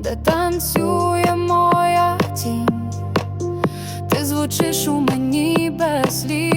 де танцює моя тінь, ти звучиш у мені без слів.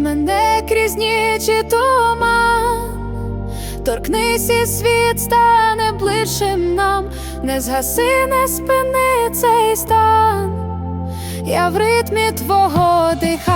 Повіз мене крізь нічі і торкнись і світ стане ближчим нам, не згаси, не спини цей стан, я в ритмі твого диха.